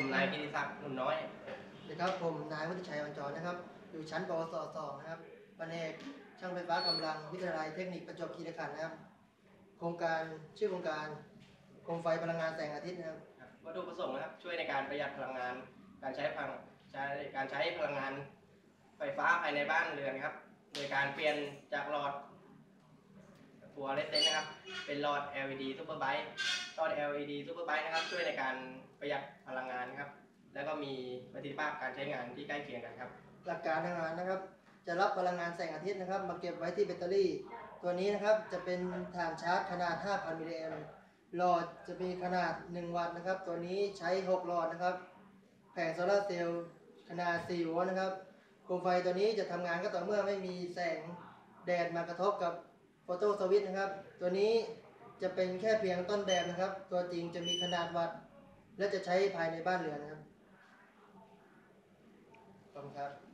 ผมนายกิติศักดิ์หนุ่มน้อยนะครับผมนายวุฒิชัยอัญจรนะครับ อยู่ชั้นปวสสองนะครับแผนกช่างไฟฟ้ากำลังวิทยาลัยเทคนิคประจวบคีรีขันธ์นะครับ โครงการชื่อโครงการโคมไฟพลังงานแสงอาทิตย์นะครับวัตถุประสงค์นะครับช่วยในการประหยัดพลังงาน การใช้พลังใช้การใช้พลังงานไฟฟ้าภายในบ้านเรือนครับ โดยการเปลี่ยนจากหลอดฟัวเรสเซนนะครับ เป็นหลอด LED Super Bright หล อด LED Super Bright นะครับ ช่วยในการประหยัดพลังงานครับ แล้วก็มีประสิทธิภาพการใช้งานที่ใกล้เคียงกันครับ หลักการทางานนะครับ จะรับพลังงานแสงอาทิตย์นะครับ มาเก็บไว้ที่แบตเตอรี่ ตัวนี้นะครับจะเป็นฐานชาร์จขนาด 5,000มิลลิแอมป์หลอดจะมีขนาด 1 วัตต์นะครับ ตัวนี้ใช้ 6 หลอดนะครับ แผงโซลาร์เซลล์ขนาด 4 โวลต์นะครับโคมไฟตัวนี้จะทำงานก็ต่อเมื่อไม่มีแสงแดดมากระทบกับโฟโตสวิตช์นะครับ ตัวนี้ จะเป็นแค่เพียงต้นแบบนะครับ ตัวจริงจะมีขนาดวัด และจะใช้ภายในบ้านเรือนนะครับขอบคุณครับ